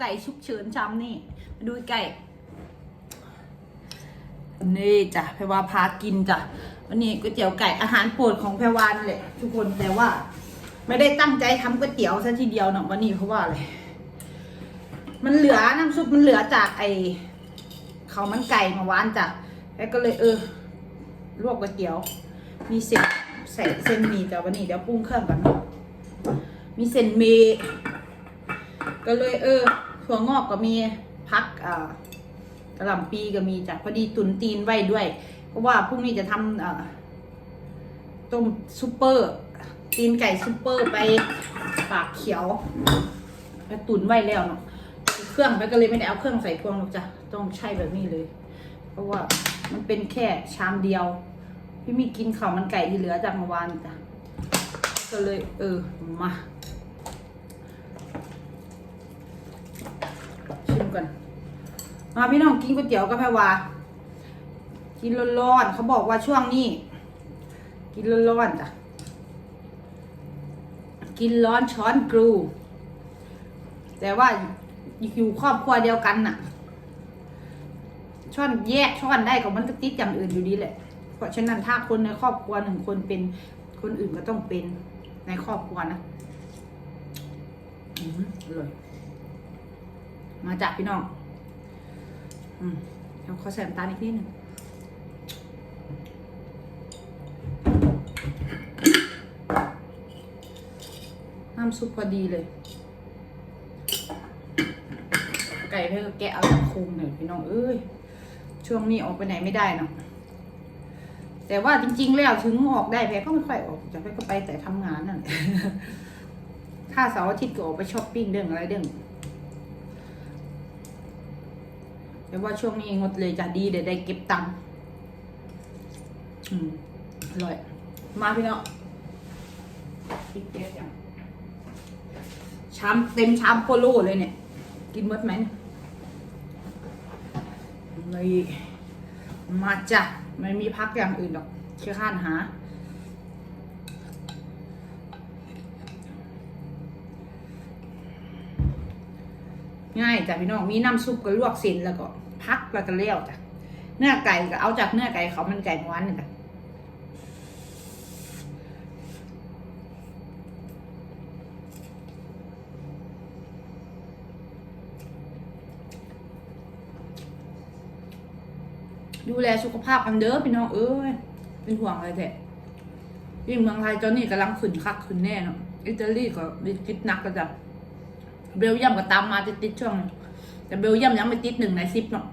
ไก่ฉุกเฉินชามนี่มาดูไก่ นี่จ้ะแพรวาพากินจ้ะวันนี้ก๋วยเตี๋ยวไก่อาหารโปรดของแพรวานั่นแหละทุกคนแต่ว่า ไม่ได้ตั้งใจทำก๋วยเตี๋ยวซะทีเดียวเนาะวันนี้เพราะว่าอะไรมันเหลือน้ำซุปมันเหลือจากไอเขาวมันไก่มาวานจ้ะแล้วก็เลยเออลวกก๋วยเตี๋ยว มีเส้นใส่เส้นหมี่แต่วันนี้เดี๋ยวปรุงเครื่องก่อนมีเส้นหมีก็เลยเออ ถั่วงอกก็มีพักอ่ากระหล่ำปีก็มีจ้ะพอดีตุนตีนไว้ด้วย เพราะว่าพรุ่งนี้จะทำอ่าต้มซุปเปอร์ ตีนไก่ซุปเปอร์ไปปากเขียวไปตุนไว้แล้วเนาะเครื่องไปก็เลยไม่ได้เอาเครื่องใส่พวงหรอกจ้ะต้องใช้แบบนี้เลย เพราะว่ามันเป็นแค่ชามเดียว พี่มีกินข้าวมันไก่ที่เหลือจากเมื่อวานจ้ะก็เลย เออมา ชิมก่อนมาพี่น้องกินก๋วยเตี๋ยวกับแพรวากินร้อนๆเขาบอกว่าช่วงนี้ กินร้อนๆจ้ะกินร้อนช้อนกรู แต่ว่าอยู่ครอบครัวเดียวกันน่ะ ช้อนแยกช้อนได้ก็มันก็ติดอย่างอื่นอยู่ดีแหละ เพราะฉะนั้นถ้าคนในครอบครัวหนึ่งคนเป็นคนอื่นก็ต้องเป็นในครอบครัวนะอืมอร่อย มาจากพี่น้องอืมเดี๋ยวขอใส่น้ำตาลอีกนิดหนึ่งน้ำซุปพอดีเลย ไก่เธอแกะเอาจากคุมหน่อยพี่น้องเอ้ยช่วงนี้ออกไปไหนไม่ได้เนาะแต่ว่าจริง ๆ แล้วถึงออกได้แพรก็ไม่ค่อยออกจะแพรก็ไปแต่ทำงานนั่นแหละถ้าเสาร์อาทิตย์ก็ออกไปช้อปปิ้งเรื่องอะไรเรื่อง แต่ว่าช่วงนี้งดเลยจะดีเดี๋ยวได้เก็บตังค์อืมอร่อย มาพี่น้องปิดเกสยังชามเต็มชามโคโลเลยเนี่ย กินหมดไหมเนี่ยนี่มาจ้ะไม่มีพักอย่างอื่นหรอกเชื่อข้านหา ง่ายจ้ะพี่น้องมีน้ำซุปก็ลวกเส้นแล้วก็พักแล้วก็เลี้ยวจ้ะเนื้อไก่ก็เอาจากเนื้อไก่เขามันไก่ม้วนนี่จ้ะดูแลสุขภาพกันเด้อพี่น้องเอ้ยเป็นห่วงอะไรแท้ยิ่งเมืองไทยตอนนี้กำลังขึ้นคักขึ้นแน่เนาะอิตาลีก็มีคิดหนักก็จ้ะ เบลเยียมก็ตามมาติดๆช่วง แต่เบลเยียมยังไม่ติดหนึ่งในสิบเนาะ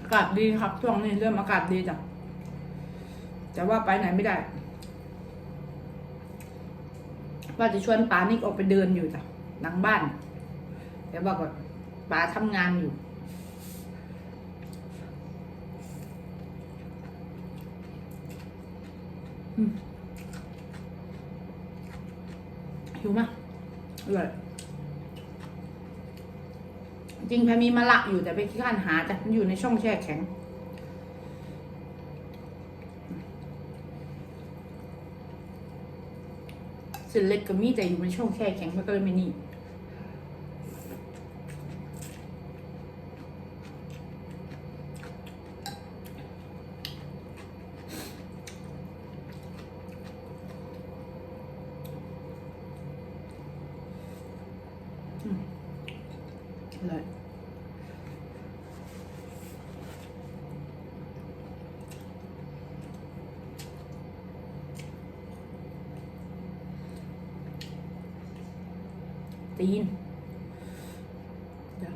อากาศดีครับช่วงนี้เริ่มอากาศดีจ้ะแต่ว่าไปไหนไม่ได้ ว่าจะชวนปานิกออกไปเดินอยู่จ้ะหลังบ้าน แต่ว่าก็ปาทำงานอยู่ อืม หิวมากอร่อยจริงแพรมีมะละอยู่แต่ไปขี้ข้านหาแต่มันอยู่ในช่องแช่แข็ง เส้นเล็กก็มีแต่อยู่ในช่องแช่แข็งมันก็เลยไม่นี่ อร่อย ตีนเดี๋ยว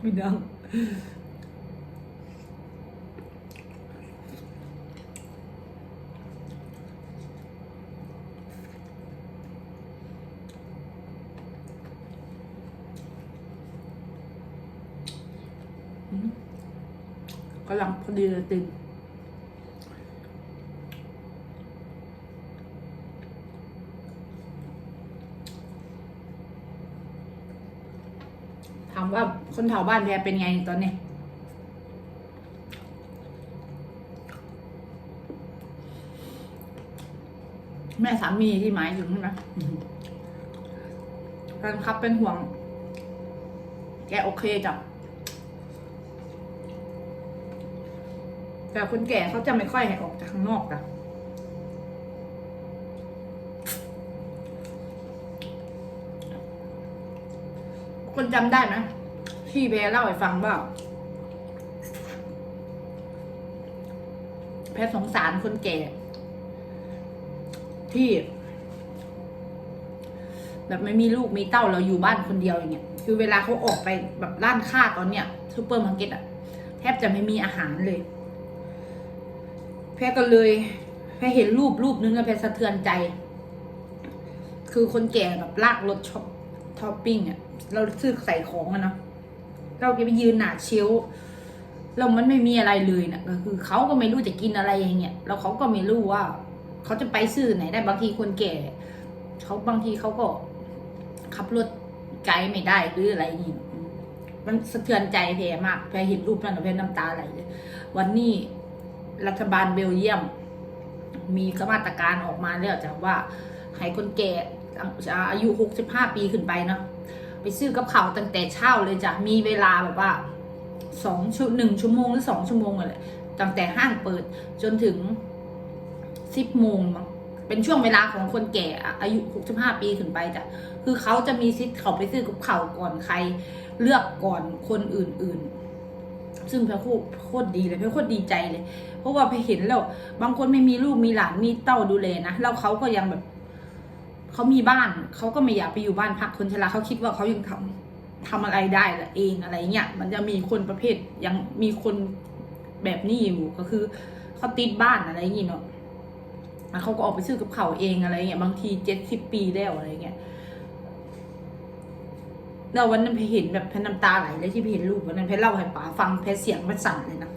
ไม่ดังอืมกำลังพอดีเลยตีน ถามว่าคนแถวบ้านแพรเป็นไงตอนนี้ แม่สามีที่หมายถึงใช่ไหมแฟนคลับเป็นห่วง แกโอเคจ้ะแต่คนแก่เขาจะไม่ค่อยให้ออกจากข้างนอกจ้ะ คนจำได้ไหมพี่แพรเล่าให้ฟังว่าแพรสงสารคนแก่ ที่ แบบไม่มีลูกมีเต้าเราอยู่บ้านคนเดียวอย่างเงี้ยคือเวลาเขาออกไปแบบร้านค้าตอนเนี้ยซูเปอร์มาร์เก็ตอะแทบจะไม่มีอาหารเลย แพรก็เลย แพรเห็นรูปรูปนึงแล้วแพรสะเทือนใจ คือคนแก่แบบลากรถช็อปท็อปปิ้งอะ เราซื้อใส่ของอะเนาะเราจะไปยืนหนาเชลฟ์เรามันไม่มีอะไรเลยนะก็คือเขาก็ไม่รู้จะกินอะไรอย่างเงี้ยแล้วเขาก็ไม่รู้ว่าเขาจะไปซื้อไหนได้บางทีคนแก่เขาบางทีเขาก็ขับรถไกลไม่ได้หรืออะไรอย่างงี้อืมมันสะเทือนใจแพรมากแพรเห็นรูปนั้นแล้วแพรน้ำตาไหลเลยวันนี้รัฐบาลเบลเยียม มีมาตรการออกมาแล้วจ้ะว่าให้คนแก่อายุหกสิบห้าปีขึ้นไปเนาะ ไปซื้อกับเขาตั้งแต่เช้าเลยจ้ะมีเวลาแบบว่าสองชั่วหนึ่งชั่วโมงหรือสองชั่วโมงอะไรตั้งแต่ห้างเปิดจนถึงสิบโมงมั้งเป็นช่วงเวลาของคนแก่อายุหกสิบห้าปีขึ้นไปจ้ะคือเขาจะมีสิทเขาไปซื้อกับเขาก่อนใคร เลือกก่อนคนอื่นๆ ซึ่งพรโคโคตรดีเลยแพรโคตรดีใจเลย เพราะว่าไปเห็นแล้วบางคนไม่มีลูกมีหลานมีเต้าดูแลนะแล้วเขาก็ยังแบบ เขามีบ้านเขาก็ไม่อยากไปอยู่บ้านพักคนชราเขาคิดว่าเขายังทำทำอะไรได้ละเองอะไรเงี้ยมันจะมีคนประเภทยังมีคนแบบนี้อยู่ก็คือเขาติดบ้านอะไรอย่างงี้เนาะแล้วเขาก็ออกไปซื้อกับเขาเองอะไรเงี้ยบางทีเจ็ดสิบปีแล้วอะไรเงี้ยแล้ววันนั้นเพเห็นแบบเพน้ำตาไหลเลยที่เพเห็นรูปวันนั้นเพเล่าให้ป๋าฟังเพเสียงมันสั่นเลยนะ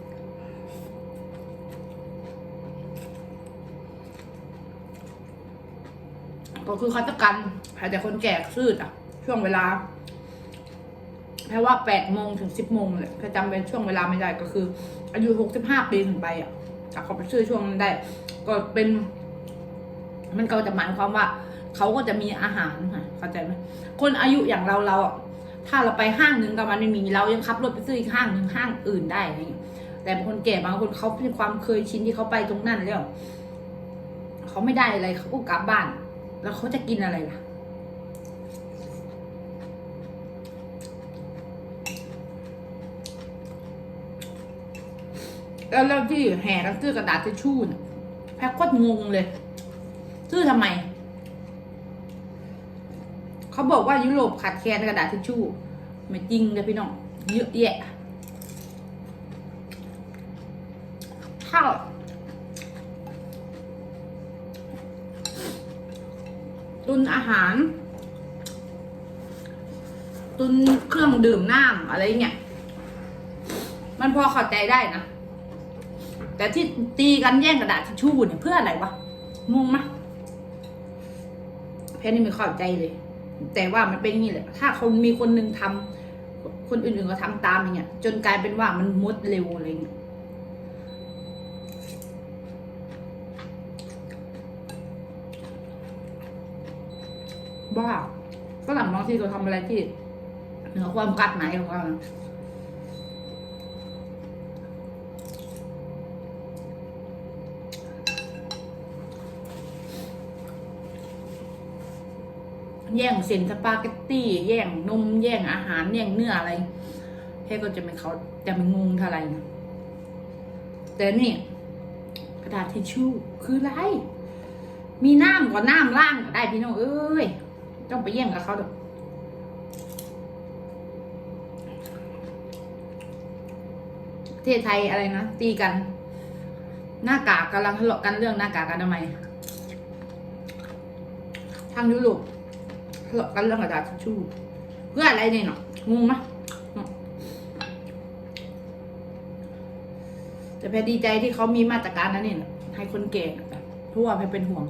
ก็คือเขาจะกันหายแต่คนแก่ซื่อจ้ะช่วงเวลาแค่ว่าแปดโมงถึงสิบโมงเลยแค่จำเป็นช่วงเวลาไม่ได้ก็คือ อายุหกสิบห้าปีถึงไปอะถ้าเขาไปซื้อช่วงนั้นได้ ก็เป็น มันก็จะหมายความว่า เขาก็จะมีอาหารค่ะเข้าใจไหมคนอายุอย่างเราเราถ้าเราไปห้างหนึ่งกับมันไม่มีเรายังขับรถไปซื้ออีกห้างหนึ่งห้างอื่นได้อะไรอย่แต่บางคนแก่บางคนเขาเป็นความเคยชินที่เขาไปตรงนั้นแล้วเขาไม่ได้อะไรเขาก็กลับบ้าน แล้วเขาจะกินอะไรล่ะ แล้วที่แห่กันซื้อกระดาษทิชชู่น่ะแพ็คโคตรงงเลย ซื้อทำไม เขาบอกว่ายุโรปขาดแคลนกระดาษทิชชู่ไม่จริงเลยพี่น้อง เยอะแยะข้าว นอาหาร ตุนเครื่องดื่มน้ำอะไรเงี้ยมันพอเข้าใจได้นะ แต่ที่ตีกันแย่งกระดาษทิชชู่เนี่ยเพื่ออะไรวะงงมะแค่นี้ไม่เข้าใจเลย แต่ว่ามันเป็นงนี้แหละ ถ้าคนมีคนหนึ่งทำคนอื่นๆก็ทำตามอย่างเงี้ย จนกลายเป็นว่ามันมดเร็วอะไรเงี้ย บ้าฝรั่งบางทีก็ทำอะไรที่เหนือความคาดหมายของเราแย่งเส้นสปาเกตตี้ แย่งนมแย่งอาหารแย่งเนื้ออะไรแค่ก็จะไม่เขาจะไม่งงเท่าไหร่นะแต่นี่กระดาษทิชชู่คืออะไร มีน้ำก็น้ำล่างก็ได้พี่น้องเอ้ย ต้องไปแย่งกับเขาดอกประเทศไทยอะไรนะ ตีกัน หน้ากากกำลังทะเลาะกันเรื่องหน้ากากอนามัยทางยุโรปทะเลาะกันเรื่องกระดาษทิชชู่เพื่ออะไรเนี่ยเนาะงงไหมแต่แพรดีใจที่เขามีมาตรการนั้นเนี่ยให้คนแก่น่ะเพราะว่าแพรเป็นห่วง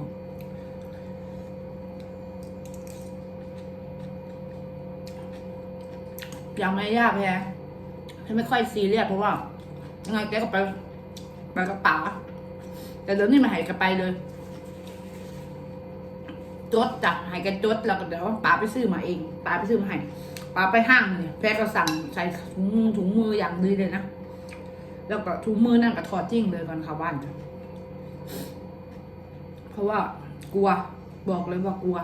ยังไม่ยากแพ้ฉันไม่ค่อยซีเรียสเพราะว่ายังไงแกก็ไปไปกับป๋าแต่เดี๋ยวนี้มาหายกันไปเลยจดจ้ะหายกันจดแล้วก็เดี๋ยวป๋าไปซื้อมาเองป๋าไปซื้อมาให้ป๋าไปห้างเนี่ยแพ้ก็สั่งใส่ถุงมือถุงมืออย่างดีเลยนะแล้วก็ถุงมือนั่นก็ถอดจริงเลยก่อนเข้าบ้านจ้ะเพราะว่ากลัวบอกเลยว่ากลัว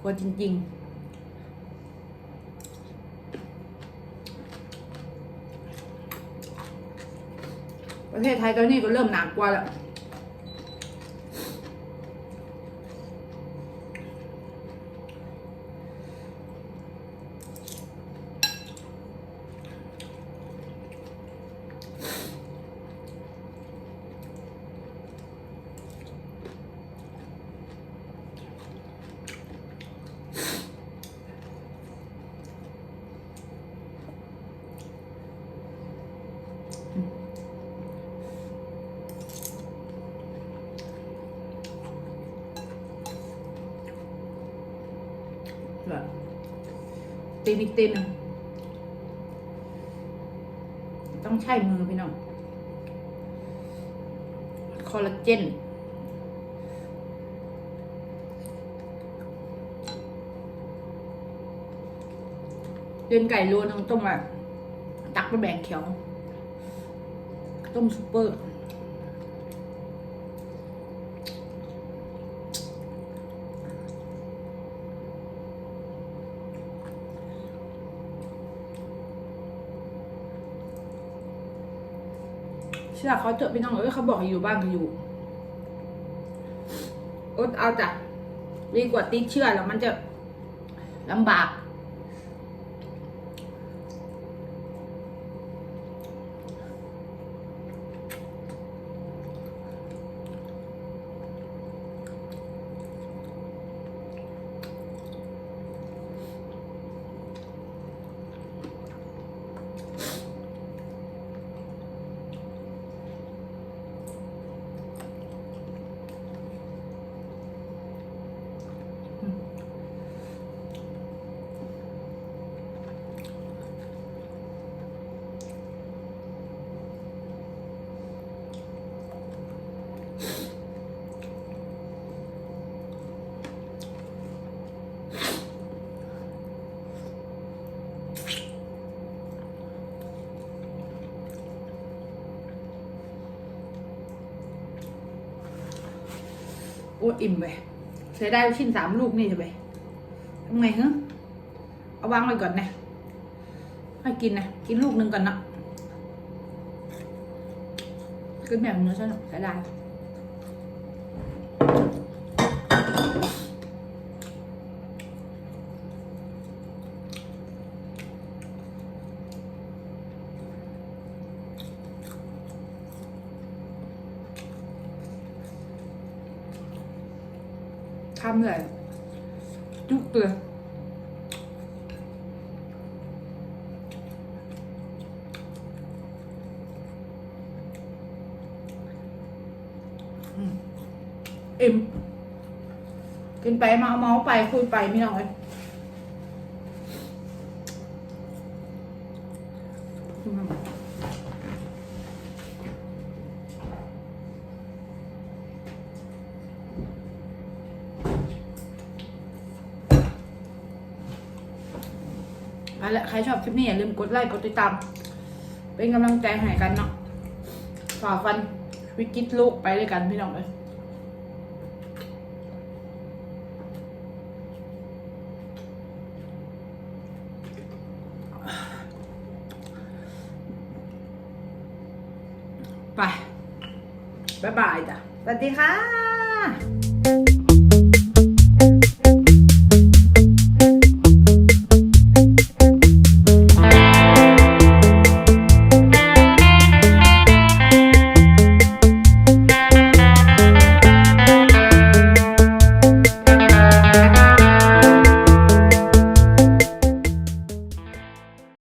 กลัวจริง ๆ ประเทศไทยตอนนี้ก็เริ่มหนักกว่าแล้ว ตีนอีกตีนหนึ่งต้องใช้มือพี่น้อง คอลลาเจนเดินไก่โลนึงต้มแบบตักไปแบ่งเขียว ต้มซุปเปอร์ เชื่อเขาเจอพี่น้องเอ้ยเขาบอกอยู่บ้านก็อยู่อดเอาจ้ะดีกว่าติดเชื่อแล้วมันจะลำบาก โอ้อิ่มไปใช้ได้ชิ้นสามลูกนี่จะไปทำไงฮะเอาวางไว้ก่อนนะให้กินนะกินลูกหนึ่งก่อนนะกินแบบเนื้อใช่ไหมใช้ไทำเลยจุกเลยอืมอิ่มกินไปเมาเมาไปคุยไปไม่น้อย เอาละใครชอบคลิปนี้อย่าลืมกดไลค์กดติดตาม เป็นกำลังใจให้กันเนาะฝ่าฟันวิกฤตโลกไปด้วยกันพี่น้องเลยไป บ๊ายบายจ้ะ สวัสดีค่ะ